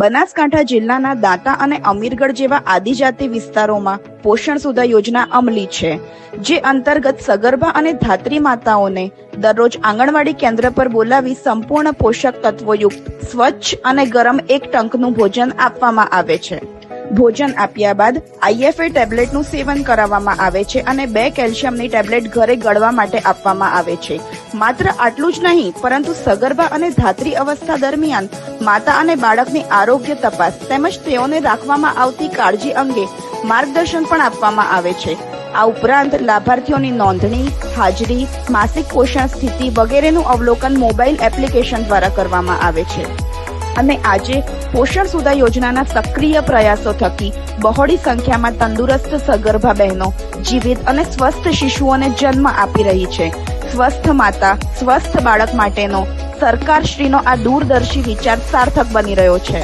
બનાસકાંઠા જિલ્લાના દાંતા અને અમીરગઢ જેવા આદિજાતિ વિસ્તારોમાં પોષણ સુધા યોજના અમલી છે, જે અંતર્ગત સગર્ભા અને ધાત્રી માતાઓને દરરોજ આંગણવાડી કેન્દ્ર પર બોલાવી સંપૂર્ણ પોષક તત્વોયુક્ત, સ્વચ્છ અને ગરમ એક ટંકનું ભોજન આપવામાં આવે છે. ભોજન આપ્યા બાદ આઈએફએ ટેબ્લેટનું સેવન કરાવવામાં આવે છે અને બે કેલ્શિયમની ટેબ્લેટ ઘરે ગળવા માટે આપવામાં આવે છે. માત્ર આટલું જ નહીં, પરંતુ સગર્ભા અને ધાત્રી અવસ્થા દરમિયાન માતા અને બાળકની આરોગ્ય તપાસ તેમજ તેઓને રાખવામાં આવતી કાળજી અંગે માર્ગદર્શન પણ આપવામાં આવે છે. આ ઉપરાંત લાભાર્થીઓની નોંધણી, હાજરી, માસિક પોષણ સ્થિતિ વગેરેનું અવલોકન મોબાઈલ એપ્લિકેશન દ્વારા કરવામાં આવે છે. અને આજે પોષણ સુધા યોજનાના સક્રિય પ્રયાસો થકી બહોળી સંખ્યામાં તંદુરસ્ત સગર્ભા બહેનો જીવિત અને સ્વસ્થ શિશુઓને જન્મ આપી રહી છે. સ્વસ્થ માતા, સ્વસ્થ બાળક માટેનો સરકારશ્રીનો આ દૂરદર્શી વિચાર સાર્થક બની રહ્યો છે.